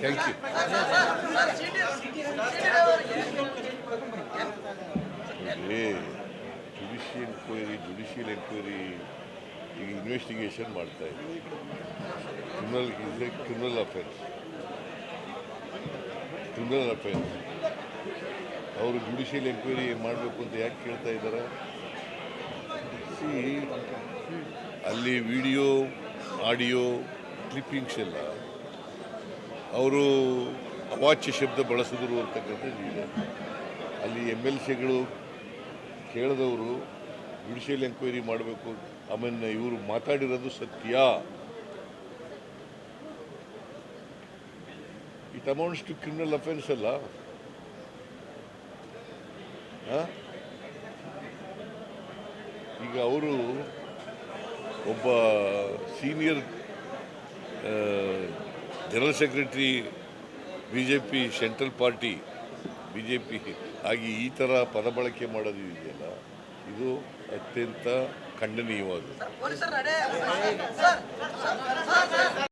Thank you a judicial enquiry judicial enquiry ಈಗ investigation ಮಾಡ್ತಾ ಇದ್ದೀವಿ criminal is a criminal offence criminal offence ಅವರು judicial enquiry ಮಾಡಬೇಕು ಅಂತ ಯಾಕೆ ಕೇಳ್ತಾ ಇದ್ದಾರೆ? ಅಲ್ಲಿ ವಿಡಿಯೋ ಆಡಿಯೋ ಕ್ಲಿಪ್ಪಿಂಗ್ಸ್ ಎಲ್ಲ ಅವರು ಅವಾಚ್ಯ ಶಬ್ದ ಬಳಸಿದ್ರು ಅಂತಕ್ಕಂಥದ್ದು ಇದೆ. ಅಲ್ಲಿ ಎಂ ಎಲ್ ಸಿಗಳು ಕೇಳಿದವರು, ಜುಡಿಷಿಯಲ್ ಎಂಕ್ವೈರಿ ಮಾಡಬೇಕು ಆಮೇಲೆ ಇವರು ಮಾತಾಡಿರೋದು ಸತ್ಯ. It amounts to criminal offence ಅಲ್ಲ? ಈಗ ಅವರು ಒಬ್ಬ senior general secretary B J P central party B J P ಆಗಿ ಈ ಥರ ಪದ ಬಳಕೆ ಮಾಡೋದು ಇದೆಯಲ್ಲ ಇದು ಅತ್ಯಂತ ಖಂಡನೀಯವಾದದ್ದು